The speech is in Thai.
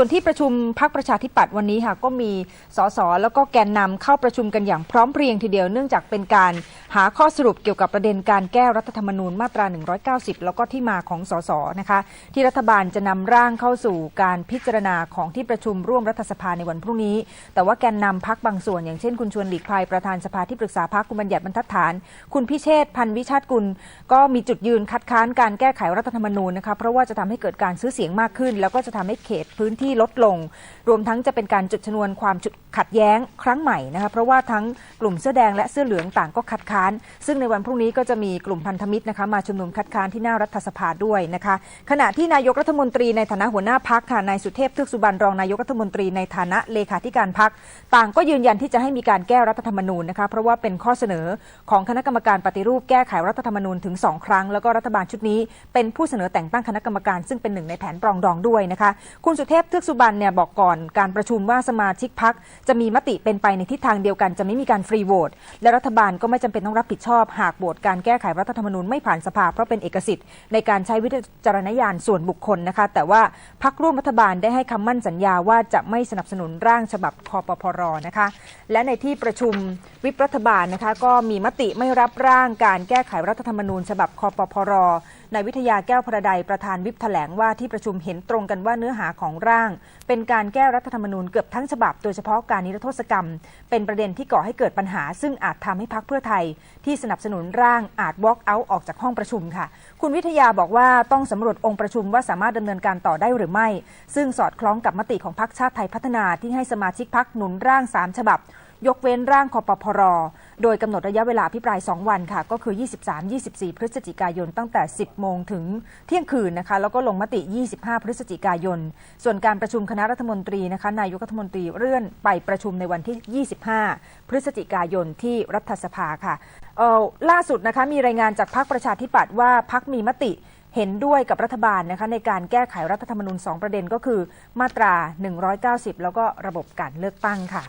ส่วนที่ประชุมพักประชาธิปัตย์วันนี้ค่ะก็มีสสแล้วก็แกนนำเข้าประชุมกันอย่างพร้อมเพรียงทีเดียวเนื่องจากเป็นการหาข้อสรุปเกี่ยวกับประเด็นการแก้รัฐธรรมนูญมาตรา 190 แล้วก็ที่มาของสสนะคะ ที่รัฐบาลจะนำร่างเข้าสู่การพิจารณาของที่ประชุมร่วมรัฐสภาในวันพรุ่งนี้ แต่ว่าแกนนำพักบางส่วน อย่างเช่นคุณชวนหลีกภัยประธานสภาที่ปรึกษาพักคุณบัญญัติบรรทัดฐาน คุณพิเชษพันธ์วิชาติกุล ก็มีจุดยืนคัดค้านการแก้ไขรัฐธรรมนูญนะคะเพราะว่าจะทำให้เกิดการซื้อเสียงมากขึ้น แล้วก็จะทำให้เขตพื้นที่ลดลง รวมทั้งจะเป็นการจุดชนวนความขัดแย้งครั้งใหม่นะคะเพราะว่าทั้งกลุ่มเสื้อแดงและเสื้อเหลืองต่างก็คัดค้านซึ่งในวันพรุ่งนี้ก็จะมีกลุ่มพันธมิตรนะคะมาชุมนุมคัดค้านที่หน้ารัฐสภาด้วยนะคะ ขณะที่นายกรัฐมนตรีในฐานะหัวหน้าพักค่ะนายสุเทพเทือกสุบรรณรองนายกรัฐมนตรีในฐานะเลขาธิการพักต่างก็ยืนยันที่จะให้มีการแก้รัฐธรรมนูญนะคะเพราะว่าเป็นข้อเสนอของคณะกรรมการปฏิรูปแก้ไขรัฐธรรมนูญถึง 2 ครั้ง แล้วก็รัฐบาลชุดนี้ เป็นผู้เสนอแต่งตั้งคณะกรรมการ ซึ่งเป็นหนึ่งในแผนปรองดองด้วยนะคะคุณสุเทพเทือกสุบรรณเนี่ยบอกก่อนการประชุมว่าสมาชิกพักจะมีมติเป็นไปในทิศทางเดียวกัน จะไม่มีการฟรีโหวตและรัฐบาลก็ไม่จำเป็นต้องรับผิดชอบหากโหวตการแก้ไขรัฐธรรมนูญไม่ผ่านสภาเพราะเป็นเอกสิทธิ์ในการใช้วิจารณญาณส่วนบุคคลนะคะ แต่ว่าพักร่วมรัฐบาลได้ให้คำมั่นสัญญาว่าจะไม่สนับสนุนร่างฉบับคอปพรนะคะ และในที่ประชุมวิปรัฐบาลนะคะ ก็มีมติไม่รับร่างการแก้ไขรัฐธรรมนูญ ฉบับคอปพรนายวิทยาแก้วพระใดประธานวิปแถลงว่าที่ประชุมเห็นตรงกันว่าเนื้อหาของร่าง เป็นการแก้รัฐธรรมนูญเกือบทั้งฉบับ โดยเฉพาะการนิรโทษกรรม เป็นประเด็นที่ก่อให้เกิดปัญหา ซึ่งอาจทำให้พักเพื่อไทยที่สนับสนุนร่างอาจ walk out ออกจากห้องประชุมค่ะ คุณวิทยาบอกว่าต้องสำรวจองค์ประชุมว่าสามารถดำเนินการต่อได้หรือไม่ ซึ่งสอดคล้องกับมติของพรรคชาติไทยพัฒนาที่ให้สมาชิกพักหนุนร่าง 3 ฉบับ ยกเว้นร่างคอปพร โดยกำหนดระยะเวลาพิปราย 2 วันค่ะ ก็คือ 23-24 พฤศจิกายนตั้งแต่ 10 โมงถึงเที่ยงคืนนะคะ แล้วก็ลงมติ 25 พฤศจิกายน ส่วนการประชุมคณะรัฐมนตรีนะคะ นายกรัฐมนตรีเลื่อนไปประชุมในวันที่ 25 พฤศจิกายนที่รัฐสภาค่ะล่าสุดนะคะมีรายงานจากพรรคประชาธิปัตย์ว่าพรรคมีมติเห็นด้วยกับรัฐบาลนะคะในการแก้ไขรัฐธรรมนูญ2 ประเด็นก็คือ มาตรา 190 แล้วก็ระบบการเลือกตั้งค่ะ